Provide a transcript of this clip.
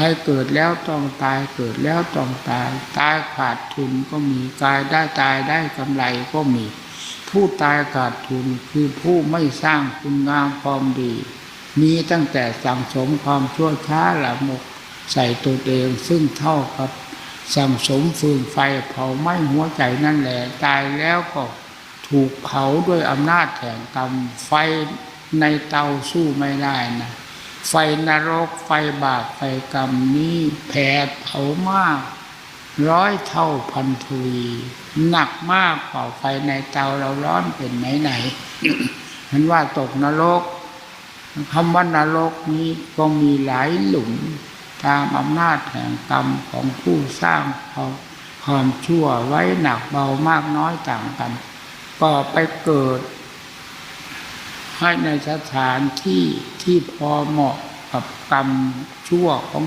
รเกิดแล้วต้องตายเกิดแล้วต้องตาย ตายขาดทุนก็มีกายได้ตายได้กำไรก็มี ผู้ตายขาดทุนคือผู้ไม่สร้างคุณงามความดี มีตั้งแต่สั่งสมความชั่วช้าละมก ใส่ตัวเองซึ่งเท่ากับสั่งสมฟืนไฟเผาไหม้หัวใจนั่นแหละตายแล้วก็ถูกเผาด้วยอำนาจแห่งกรรมไฟในเตาสู้ไม่ได้นะ ไฟนรกไฟบาปไฟกรรมนี้แผดเผามาก ร้อยเท่าพันทวีหนักมากกว่าไฟในเตาเราร้อนเป็นไหนไหนเห็นว่าตกนรกคำว่านรกนี้ก็มีหลายหลุมตามอำนาจแห่งกรรมของผู้สร้างความชั่วไว้หนักเบามากน้อยต่างกัน ก็ไปเกิด ให้ในสถานที่ที่พอเหมาะกับกรรมชั่วของ